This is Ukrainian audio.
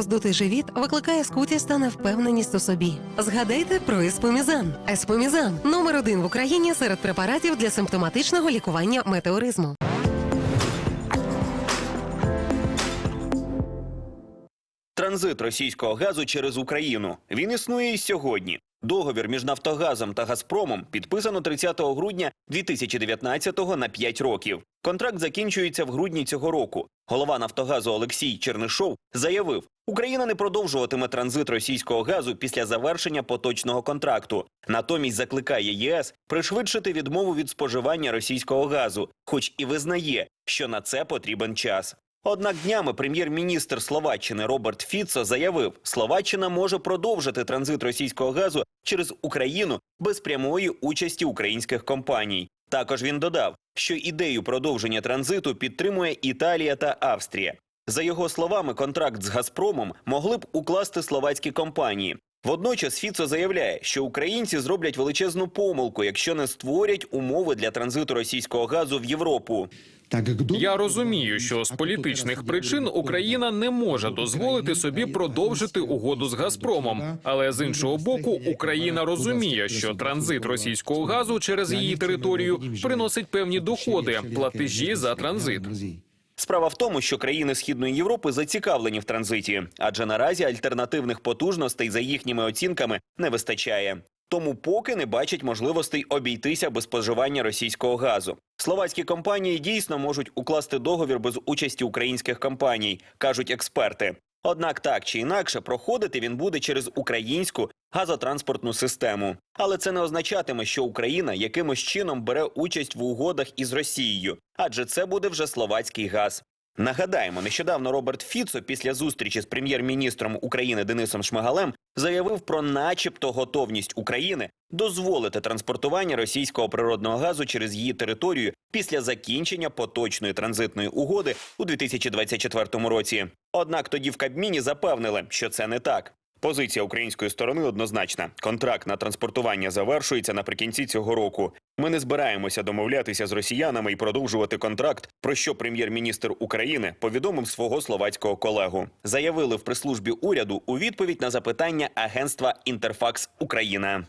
роздутий живіт викликає скутість та невпевненість у собі. Згадайте про еспомізан. Еспомізан номер один в Україні серед препаратів для симптоматичного лікування метеоризму. Транзит російського газу через Україну. Він існує і сьогодні. Договір між Нафтогазом та Газпромом підписано 30 грудня 2019-го на 5 років. Контракт закінчується в грудні цього року. Голова Нафтогазу Олексій Чернишов заявив, Україна не продовжуватиме транзит російського газу після завершення поточного контракту. Натомість закликає ЄС пришвидшити відмову від споживання російського газу, хоч і визнає, що на це потрібен час. Однак днями прем'єр-міністр Словаччини Роберт Фіцо заявив, Словаччина може продовжити транзит російського газу через Україну без прямої участі українських компаній. Також він додав, що ідею продовження транзиту підтримує Італія та Австрія. За його словами, контракт з Газпромом могли б укласти словацькі компанії. Водночас Фіцо заявляє, що українці зроблять величезну помилку, якщо не створять умови для транзиту російського газу в Європу. Я розумію, що з політичних причин Україна не може дозволити собі продовжити угоду з Газпромом. Але з іншого боку, Україна розуміє, що транзит російського газу через її територію приносить певні доходи, платежі за транзит. Справа в тому, що країни Східної Європи зацікавлені в транзиті, адже наразі альтернативних потужностей за їхніми оцінками не вистачає. Тому поки не бачать можливостей обійтися без споживання російського газу. Словацькі компанії дійсно можуть укласти договір без участі українських компаній, кажуть експерти. Однак так чи інакше проходити він буде через українську газотранспортну систему. Але це не означатиме, що Україна якимось чином бере участь в угодах із Росією, адже це буде вже словацький газ. Нагадаємо, нещодавно Роберт Фіцо після зустрічі з прем'єр-міністром України Денисом Шмигалем заявив про начебто готовність України дозволити транспортування російського природного газу через її територію після закінчення поточної транзитної угоди у 2024 році. Однак тоді в Кабміні запевнили, що це не так. Позиція української сторони однозначна: контракт на транспортування завершується наприкінці цього року. Ми не збираємося домовлятися з росіянами і продовжувати контракт, про що прем'єр-міністр України повідомив свого словацького колегу. Заявили в прес-службі уряду у відповідь на запитання агентства Інтерфакс Україна.